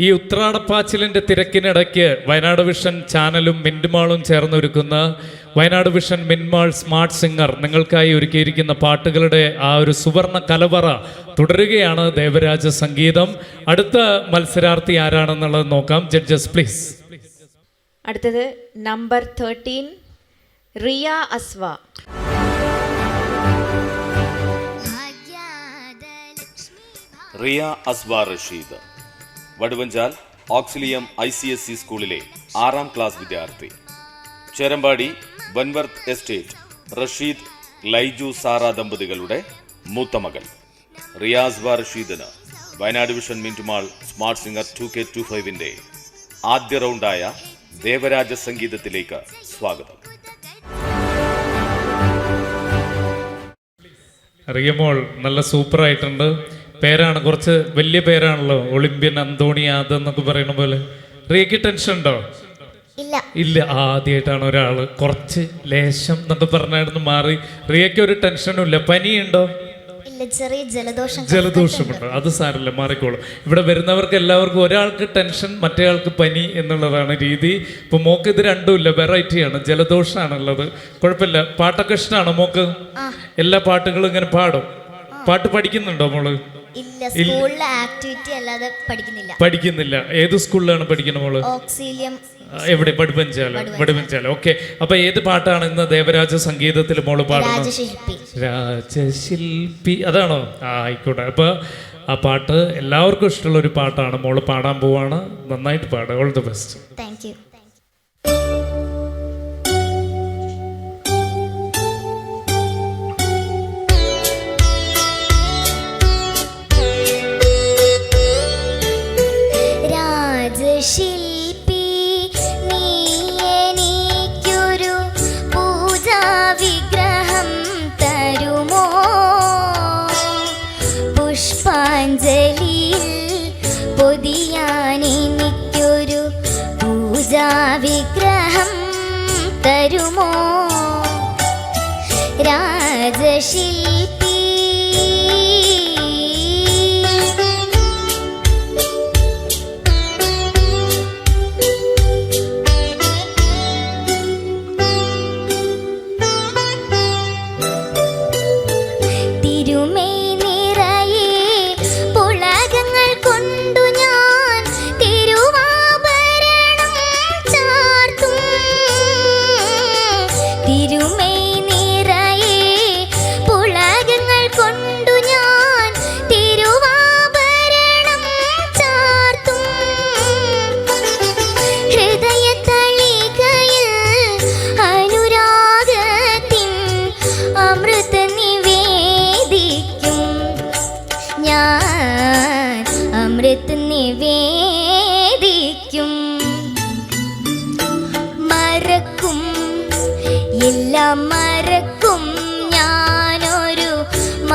ഈ ഉത്രാടപ്പാച്ചിലിന്റെ തിരക്കിനിടയ്ക്ക് വയനാട് വിഷൻ ചാനലും മിൻമാളും ചേർന്നൊരുക്കുന്ന Wayanad vision Minmall smart singer നിങ്ങൾക്കായി ഒരുക്കിയിരിക്കുന്ന പാട്ടുകളുടെ ആ ഒരു സുവർണ കലവറ തുടരുകയാണ് ദേവരാജ സംഗീതം. അടുത്ത മത്സരാർത്ഥി ആരാണെന്നുള്ളത് നോക്കാം. Judges please. അടുത്തത് number thirteen Riya Aswa. Riya Aswa Rasheed. Vaduvanchal auxilium I C S C സ്കൂളിലെ ആറാം ക്ലാസ് വിദ്യാർത്ഥി. ചേരമ്പാടി വൻവർത്ത് എസ്റ്റേറ്റ് റഷീദ് ലൈജു സാറ ദമ്പതികളുടെ മൂത്ത മകൻ. റിയാസ് ബാ റഷീദിന് Wayanad vision mint mall smart singer two K two ഫൈവിന്റെ ആദ്യ റൗണ്ടായ ദേവരാജ സംഗീതത്തിലേക്ക് സ്വാഗതം. റിയമോൾ നല്ല സൂപ്പർ ആയിട്ടുണ്ട് പേരാണ് കുറച്ച് വലിയ പേരാണല്ലോ. ഒളിമ്പ്യൻ അന്തോണി യാദവ് എന്നൊക്കെ പറയുന്ന പോലെ. റിയക്ക് ടെൻഷൻ ഉണ്ടോ? ഇല്ല. ഇല്ല. ആദ്യമായിട്ടാണ് ഒരാൾ കുറച്ച് ലേശം എന്നൊക്കെ പറഞ്ഞായിരുന്നു മാറി. റിയക്ക് ഒരു ടെൻഷനും ഇല്ല. പനിയുണ്ടോ? ജലദോഷമുണ്ട്. അത് സാരമില്ല മാറിക്കോളും. ഇവിടെ വരുന്നവർക്ക് എല്ലാവർക്കും ഒരാൾക്ക് ടെൻഷൻ മറ്റേയാൾക്ക് പനി എന്നുള്ളതാണ് രീതി. ഇപ്പൊ മോക്ക് ഇത് രണ്ടുമില്ല വെറൈറ്റിയാണ് ജലദോഷമാണുള്ളത് കുഴപ്പമില്ല. പാട്ടൊക്കെ ഇഷ്ടമാണോ മോക്ക്? എല്ലാ പാട്ടുകളും ഇങ്ങനെ പാടും. പാട്ട് പഠിക്കുന്നുണ്ടോ മോൾ? ഇല്ല സ്കൂളിലെ ആക്ടിവിറ്റി അല്ലാതെ പഠിക്കുന്നില്ല. പഠിക്കുന്നില്ല. ഏത് സ്കൂളിലാണ് പഠിക്കുന്നത് മോൾ? ഓക്സീലിയം എവിടെ? പടുപഞ്ചാല പടുപഞ്ചാല. ഓക്കെ. അപ്പൊ ഏത് പാട്ടാണ് ഇന്ന് ദേവരാജ സംഗീതത്തിൽ മോൾ പാടുന്നത്? രാജശില്പി. അതാണോ? ആ ആയിക്കോട്ടെ. അപ്പൊ ആ പാട്ട് എല്ലാവർക്കും ഇഷ്ടമുള്ള ഒരു പാട്ടാണ്. മോൾ പാടാൻ പോവാണ്. നന്നായിട്ട് പാടുക all the best thank you Rajashilpi നീ എനിക്കൊരു പൂജാ വിഗ്രഹം തരുമോ? പുഷ്പാഞ്ജലിയിൽ പൊതിയാൻ പൂജാ വിഗ്രഹം തരുമോ? രാജശില്പി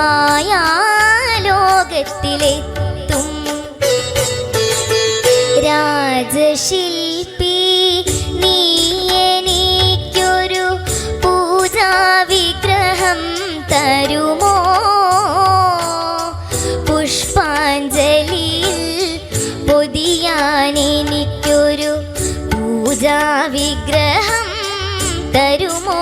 മായാലോകത്തിലെത്തും രാജശില്പി നീ എനിക്കൊരു പൂജാ വിഗ്രഹം തരുമോ? പുഷ്പാഞ്ജലിയിൽ പൊതിയാൻ എനിക്കൊരു പൂജാ വിഗ്രഹം തരുമോ?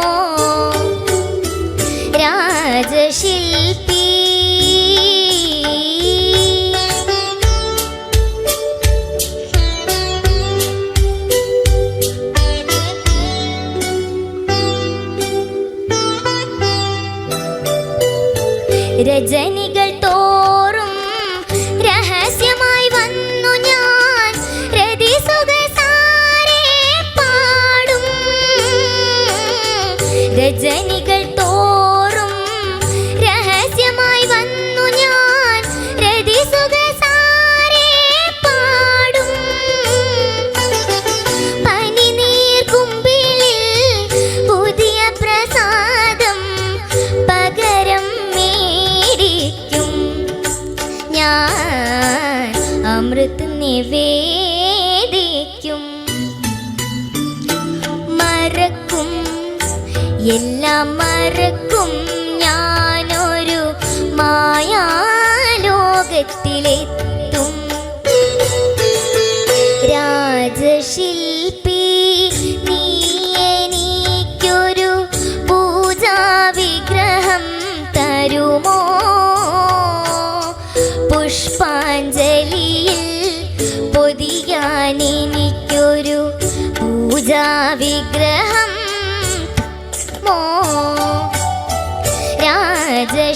जन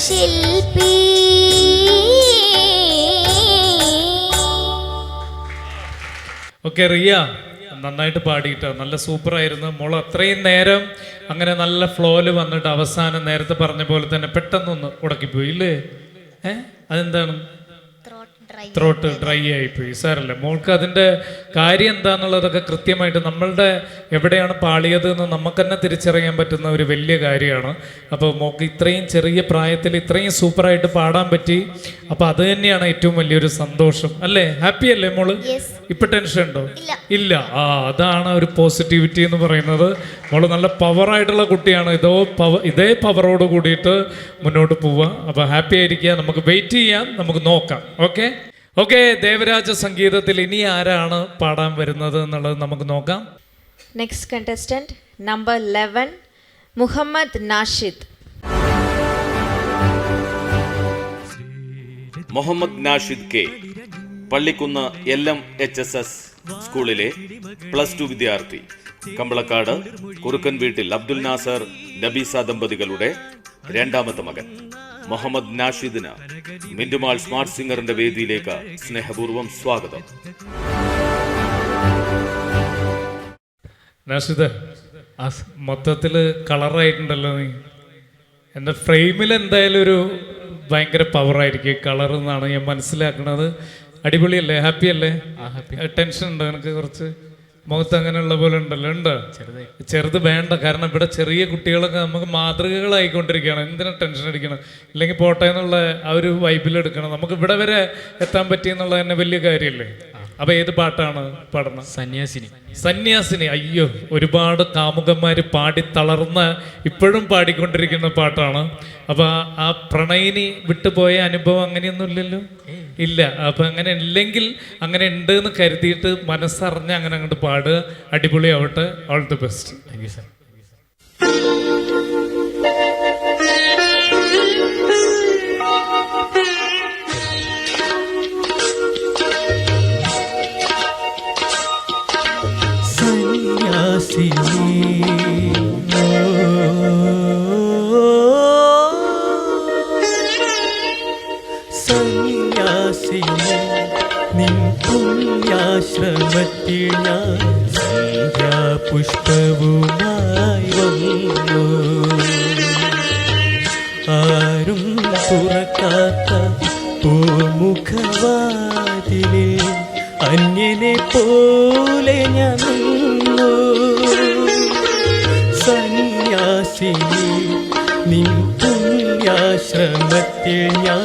രാജശില്പി ഓക്കെ റിയ നന്നായിട്ട് പാടിയിട്ട്? നല്ല സൂപ്പറായിരുന്നു. മോൾ അത്രയും നേരം അങ്ങനെ നല്ല ഫ്ലോയിൽ വന്നിട്ട് അവസാനം നേരത്തെ പറഞ്ഞ പോലെ തന്നെ പെട്ടെന്നൊന്ന് ഉടക്കിപ്പോയി ഇല്ലേ? ഏ? അതെന്താണ്? ത്രോട്ട് ഡ്രൈ ആയിപ്പോയി. സാറല്ലേ മോൾക്ക് അതിന്റെ കാര്യം എന്താണെന്നുള്ളതൊക്കെ കൃത്യമായിട്ട് നമ്മളുടെ എവിടെയാണ് പാളിയത് എന്ന് നമുക്ക് തന്നെ തിരിച്ചറിയാൻ പറ്റുന്ന ഒരു വലിയ കാര്യമാണ്. അപ്പോൾ മോൾക്ക് ഇത്രയും ചെറിയ പ്രായത്തിൽ ഇത്രയും സൂപ്പറായിട്ട് പാടാൻ പറ്റി. അപ്പോൾ അത് തന്നെയാണ് ഏറ്റവും വലിയൊരു സന്തോഷം. അല്ലേ? ഹാപ്പി അല്ലേ മോൾ? ഇപ്പം ടെൻഷൻ ഉണ്ടോ? ഇല്ല. ഇല്ല. ആ അതാണ് ഒരു പോസിറ്റിവിറ്റി എന്ന് പറയുന്നത്. മോൾ നല്ല പവറായിട്ടുള്ള കുട്ടിയാണ്. ഇതോ പവർ ഇതേ പവറോട് കൂടിയിട്ട് മുന്നോട്ട് പോവുക അപ്പോൾ ഹാപ്പി ആയിരിക്കുക നമുക്ക് വെയിറ്റ് ചെയ്യാം. നമുക്ക് നോക്കാം. ഓക്കെ ഓക്കെ ദേവരാജ സംഗീതത്തിൽ ഇനി ആരാണ് പാടാൻ വരുന്നത് എന്നുള്ളത് നമുക്ക് നോക്കാം. Next contestant number eleven Muhammad Nashid. Muhammad Nashid K Pallikkunnu L M H S S സ്കൂളിലെ പ്ലസ് ടു വിദ്യാർത്ഥി. കമ്പളക്കാട് കുറുക്കൻ വീട്ടിൽ അബ്ദുൽ നാസർ നബീസ ദമ്പതികളുടെ രണ്ടാമത്തെ മകൻ. മുഹമ്മദ് നാഷിദിന് മിന്റുമാൾ സ്മാർട്ട് സിംഗറിന്റെ വേദിയിലേക്ക് സ്നേഹപൂർവം സ്വാഗതം. നാഷിദ് മൊത്തത്തിൽ കളറായിട്ടുണ്ടല്ലോ നീ. എന്റെ ഫ്രെയിമിൽ എന്തായാലും ഒരു ഭയങ്കര പവറായിരിക്കും കളർ എന്നാണ് ഞാൻ മനസ്സിലാക്കുന്നത് അടിപൊളിയല്ലേ? ഹാപ്പി അല്ലേ ടെൻഷൻ ഉണ്ടോ എനിക്ക് കുറച്ച്? മുഖത്ത് അങ്ങനെയുള്ള പോലെ ഉണ്ടല്ലോ ഉണ്ട്? ചെറുത്. വേണ്ട കാരണം ഇവിടെ ചെറിയ കുട്ടികളൊക്കെ നമുക്ക് മാതൃകകളായിക്കൊണ്ടിരിക്കുകയാണ്. എന്തിനാ ടെൻഷൻ അടിക്കണം? ഇല്ലെങ്കിൽ പോട്ടെ എന്നുള്ള ആ ഒരു വൈബിലെടുക്കണം നമുക്ക് ഇവിടെ വരെ എത്താൻ പറ്റിയെന്നുള്ളത് തന്നെ വലിയ കാര്യമല്ലേ അപ്പൊ ഏത് പാട്ടാണ് പാടുന്നത് സന്യാസിനി. സന്യാസിനി. അയ്യോ ഒരുപാട് കാമുകന്മാര് പാടി തളർന്ന് ഇപ്പോഴും പാടിക്കൊണ്ടിരിക്കുന്ന പാട്ടാണ്. അപ്പൊ ആ- ആ പ്രണയിനി വിട്ടുപോയ അനുഭവം അങ്ങനെയൊന്നും ഇല്ലല്ലോ ഇല്ല. അപ്പൊ അങ്ങനെ ഇല്ലെങ്കിൽ അങ്ങനെ ഉണ്ട് എന്ന് കരുതിയിട്ട് മനസ്സറിഞ്ഞ് അങ്ങനെ അങ്ങോട്ട് പാടുക അടിപൊളിയാവട്ടെ. All the best thank you sir പൂമുഖവാതിലിൽ അന്യനെ പോലെ ഞാൻ നിന്നു. സന്യാസിനി നിൻ പുണ്യാശ്രമത്തിൽ ഞാൻ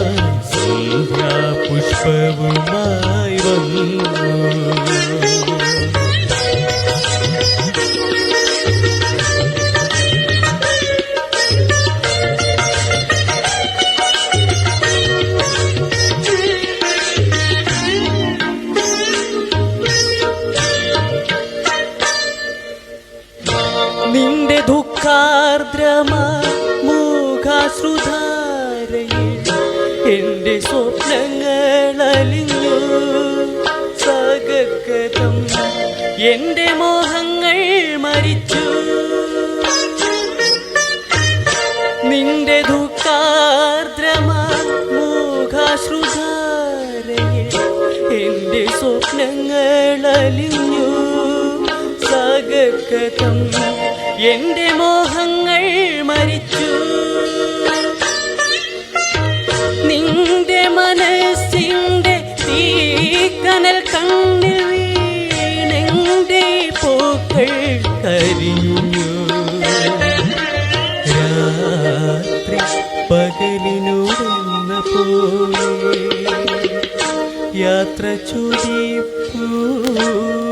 ദുഃഖാർദ്രമാ മൂകാശ്രുധാരയിൽ എന്റെ സ്വപ്നങ്ങൾ അലിഞ്ഞു സകകരം എന്റെ മോഹങ്ങൾ മരിച്ചു. നിന്റെ ദുഃഖാർദ്രമ മൂകാശ്രുധാരയിൽ എന്റെ സ്വപ്നങ്ങൾ അലിഞ്ഞു സകകഥം എന്റെ മോഹങ്ങൾ മരിച്ചു. നിന്റെ മനസ്സിന്റെ തീക്കനൽ കണ്ണിൽ വീണെന്റെ പൂക്കൾ കരിഞ്ഞു. രാത്രി പോ പോലെ യാത്ര ചൊരിപ്പൂ.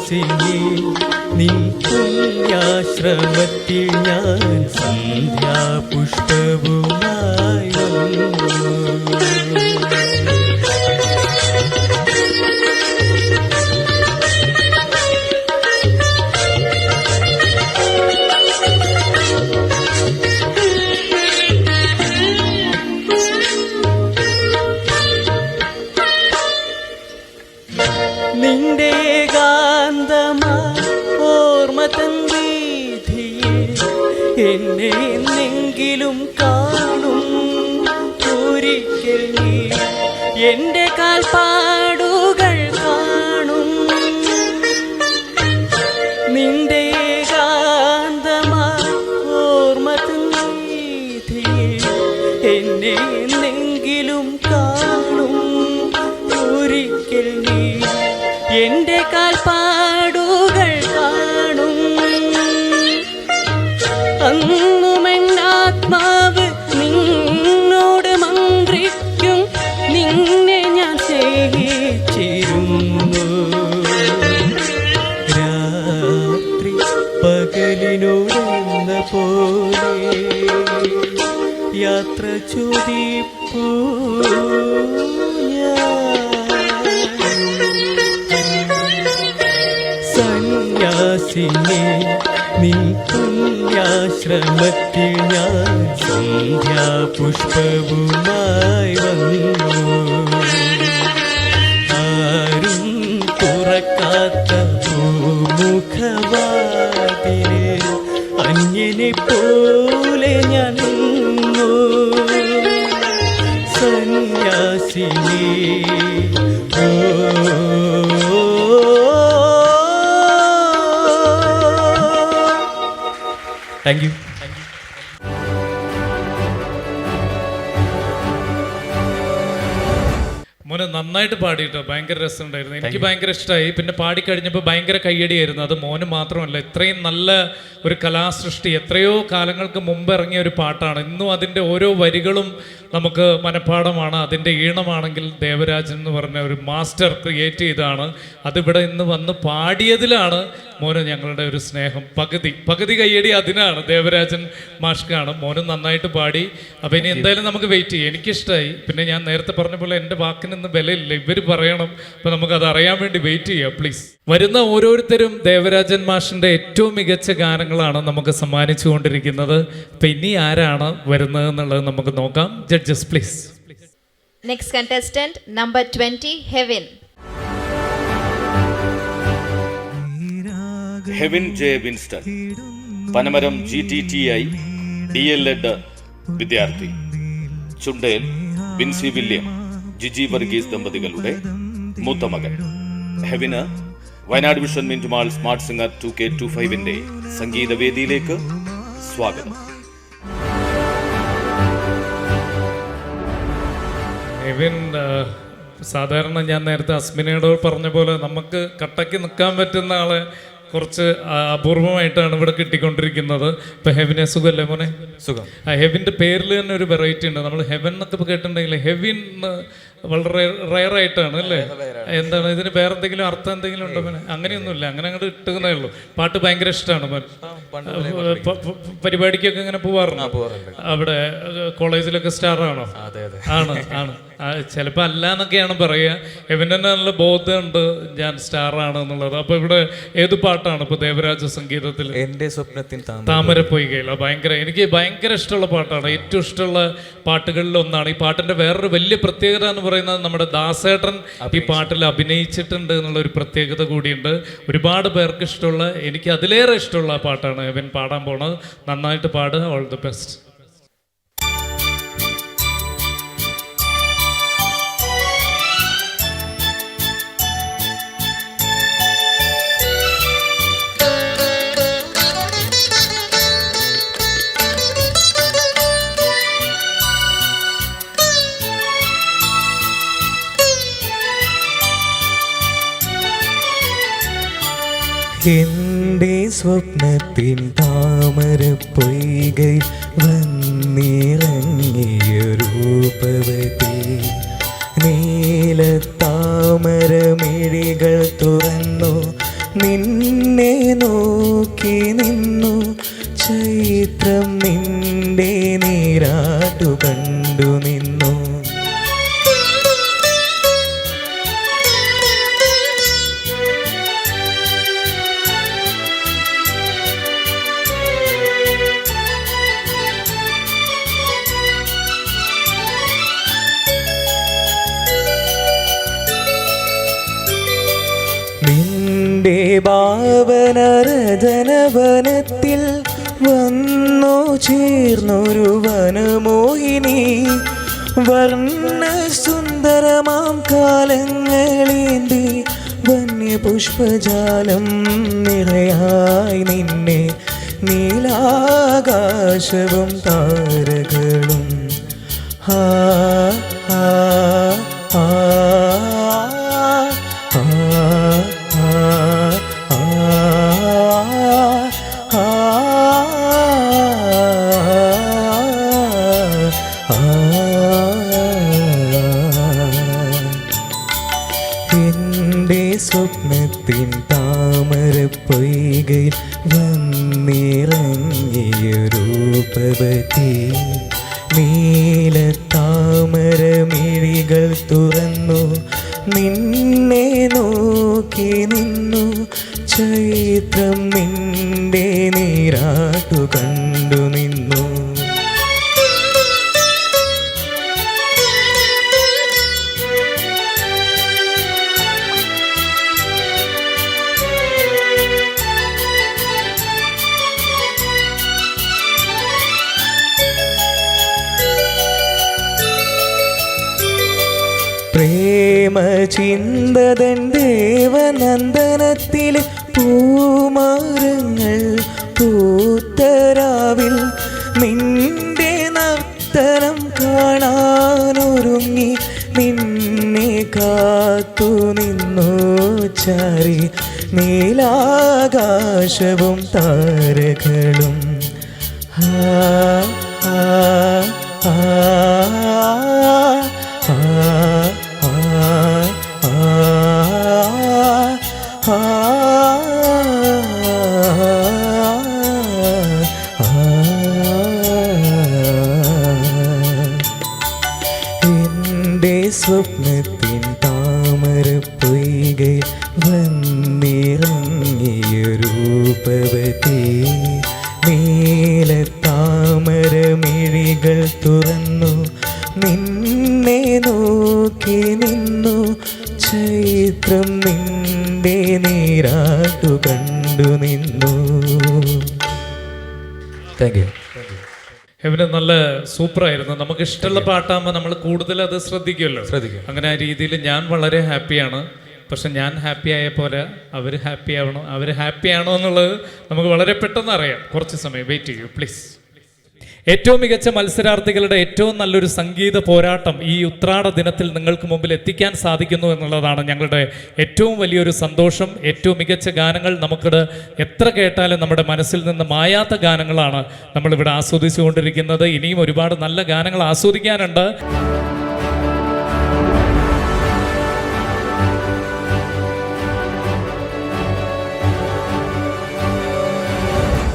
സന്യാസിനി നിൻ പുണ്യാശ്രമത്തിൽ ഞാൻ സന്ധ്യാപുഷ്പവുമായി എന്നെ എന്നെങ്കിലും കാണും. ഒരിക്കൽ നീ എന്റെ കാൽപ്പാടുകൾ തുറക്കാത്ത പൂമുഖവാതിന് അന്യനെ പോലെ ഞാൻ സന്യാസിനി താങ്ക് യു നന്നായിട്ട് പാടിയിട്ടോ? ഭയങ്കര രസമുണ്ടായിരുന്നു. എനിക്ക് ഭയങ്കര ഇഷ്ടമായി പിന്നെ പാടി കഴിഞ്ഞപ്പോൾ ഭയങ്കര കയ്യടിയായിരുന്നു. അത് മോന് മാത്രമല്ല ഇത്രയും നല്ല ഒരു കലാസൃഷ്ടി എത്രയോ കാലങ്ങൾക്ക് മുമ്പ് ഇറങ്ങിയ ഒരു പാട്ടാണ്. ഇന്നും അതിന്റെ ഓരോ വരികളും നമുക്ക് മനഃപ്പാടമാണ് അതിന്റെ ഈണമാണെങ്കിൽ ദേവരാജൻ എന്ന് പറഞ്ഞ ഒരു മാസ്റ്റർ ക്രിയേറ്റ് ചെയ്താണ് അതിവിടെ ഇന്ന് വന്ന് പാടിയതിലാണ് മോന് ഞങ്ങളുടെ ഒരു സ്നേഹം. പകുതി. പകുതി കയ്യടി അതിനാണ്. ദേവരാജൻ മാഷ്കാണ് മോനും നന്നായിട്ട് പാടി. അപ്പം ഇനി എന്തായാലും നമുക്ക് വെയിറ്റ് ചെയ്യാം. എനിക്കിഷ്ടമായി പിന്നെ ഞാൻ നേരത്തെ പറഞ്ഞ പോലെ എന്റെ വാക്കിനൊന്നും വിലയില്ല. ഇവർ പറയണം. അപ്പം നമുക്കത് അറിയാൻ വേണ്ടി വെയിറ്റ് ചെയ്യാം പ്ലീസ് വരുന്ന ഓരോരുത്തരും ദേവരാജൻ മാഷിന്റെ ഏറ്റവും മികച്ച ഗാനങ്ങളാണ് നമുക്ക് സമ്മാനിച്ചു കൊണ്ടിരിക്കുന്നത് അപ്പം ഇനി ആരാണ് വരുന്നത് എന്നുള്ളത് നമുക്ക് നോക്കാം. Judges please next number 20, Heaven. Heaven J Winston Panamaram G T T I D L Ed വിദ്യാർത്ഥി. Chundale Vincy William. Jiji Varghese ദമ്പതികളുടെ മൂത്ത മകൻ. ഹെവിന് Wayanad vision mint mall smart singer two K two ഫൈവിന്റെ സംഗീതവേദിയിലേക്ക് സ്വാഗതം. എവിൻ സാധാരണ ഞാൻ നേരത്തെ അസ്മിനയോട് പറഞ്ഞ പോലെ നമുക്ക് കട്ടയ്ക്ക് നിൽക്കാൻ പറ്റുന്ന ആളെ കുറച്ച് അപൂർവമായിട്ടാണ് ഇവിടെ കിട്ടിക്കൊണ്ടിരിക്കുന്നത്. ഇപ്പൊ ഹെവിനെ സുഖല്ലേ മോനെ? സുഖം. ആ ഹെവിന്റെ പേരിൽ തന്നെ ഒരു വെറൈറ്റി ഉണ്ട്. നമ്മൾ ഹെവൻ എന്നൊക്കെ ഇപ്പൊ കേട്ടിട്ടുണ്ടെങ്കിൽ ഹെവിൻ എന്ന് വളരെ റയർ ആയിട്ടാണ് അല്ലേ? എന്താണ് ഇതിന് വേറെ എന്തെങ്കിലും അർത്ഥം എന്തെങ്കിലും ഉണ്ടോ? മോനെ അങ്ങനെയൊന്നുമില്ല. അങ്ങനെ അങ്ങോട്ട് ഇട്ടുന്നേ ഉള്ളൂ. പാട്ട് ഭയങ്കര ഇഷ്ടമാണ് മോൻ പരിപാടിക്കൊക്കെ ഇങ്ങനെ പോവാറുണ്ട്? അവിടെ കോളേജിലൊക്കെ സ്റ്റാർ ആണോ അതെ ആണ്. ആണ് ആ, ചിലപ്പോ അല്ല എന്നൊക്കെയാണ് പറയുക എവന് തന്നെ നല്ല ബോധമുണ്ട് ഞാൻ സ്റ്റാറാണ് എന്നുള്ളത്. അപ്പൊ ഇവിടെ ഏത് പാട്ടാണ് ഇപ്പൊ ദേവരാജ സംഗീതത്തിൽ എന്റെ സ്വപ്നത്തിൽ താമര പോയി താമരപ്പൊയ്കയില ഭയങ്കര എനിക്ക് ഭയങ്കര ഇഷ്ടമുള്ള പാട്ടാണ്. ഏറ്റവും ഇഷ്ടമുള്ള പാട്ടുകളിൽ ഒന്നാണ്. ഈ പാട്ടിന്റെ വേറൊരു വലിയ പ്രത്യേകത എന്ന് പറയുന്നത് നമ്മുടെ ദാസേട്ടൻ ഈ പാട്ടിൽ അഭിനയിച്ചിട്ടുണ്ട് എന്നുള്ള ഒരു പ്രത്യേകത കൂടിയുണ്ട്. ഒരുപാട് പേർക്ക് ഇഷ്ടമുള്ള എനിക്ക് അതിലേറെ ഇഷ്ടമുള്ള പാട്ടാണ് ഇവൻ പാടാൻ പോണത്. നന്നായിട്ട് പാടുക. ഓൾ ദി ബെസ്റ്റ് എന്റെ സ്വപ്നത്തിൻ താമര പൊയ്കയിൽ വന്നിറങ്ങിയ രൂപവതി. നീല താമരമിഴികൾ തുറന്നു നിന്നെ നോക്കി നിന്നു. ചൈത്രം നിന്റെ നീരാട്ടു നിന്റെ ഭാവനരജനവനത്തിൽ വന്നു ചേർന്നൊരു വനമോഹിനി വർണ സുന്ദരമാം കാലങ്ങളേന്തി വന്യപുഷ്പജാലം നിറയായി നിന്നെ. നീലാകാശവും താരകളും. ഹാ താമര മിഴികൾ തുറന്നു. നിന്നെ നോക്കി നിന്നു ചൈത്രം നിന്റെ സ്വപ്നത്തിൻ താമര പൊയ്കയിൽ വന്നിറങ്ങിയൊരൂപവതി നീല താമര മിഴികൾ തുറന്നു. നിന്നെ നോക്കി നിന്നു. ചൈത്രം നിന്റെ നീരാട്ടു കണ്ടു നിന്നു. താങ്ക് യു ഹെവന് നല്ല സൂപ്പറായിരുന്നു. നമുക്ക് ഇഷ്ടമുള്ള പാട്ടാകുമ്പോൾ നമ്മൾ കൂടുതൽ അത് ശ്രദ്ധിക്കുമല്ലോ. ശ്രദ്ധിക്കും. അങ്ങനെ ആ രീതിയിൽ ഞാൻ വളരെ ഹാപ്പിയാണ്. പക്ഷെ ഞാൻ ഹാപ്പി ആയ പോലെ അവർ ഹാപ്പി ആവണോ. അവർ ഹാപ്പി ആണോ എന്നുള്ളത് നമുക്ക് വളരെ പെട്ടെന്ന് അറിയാം. കുറച്ച് സമയം വെയിറ്റ് ചെയ്യൂ പ്ലീസ്. ഏറ്റവും മികച്ച മത്സരാർത്ഥികളുടെ ഏറ്റവും നല്ലൊരു സംഗീത പോരാട്ടം ഈ ഉത്രാട ദിനത്തിൽ നിങ്ങൾക്ക് മുമ്പിൽ എത്തിക്കാൻ സാധിക്കുന്നു എന്നുള്ളതാണ് ഞങ്ങളുടെ ഏറ്റവും വലിയൊരു സന്തോഷം. ഏറ്റവും മികച്ച ഗാനങ്ങൾ നമുക്കിത് എത്ര കേട്ടാലും നമ്മുടെ മനസ്സിൽ നിന്ന് മായാത്ത ഗാനങ്ങളാണ് നമ്മളിവിടെ ആസ്വദിച്ചുകൊണ്ടിരിക്കുന്നത്. ഇനിയും ഒരുപാട് നല്ല ഗാനങ്ങൾ ആസ്വദിക്കാനുണ്ട്.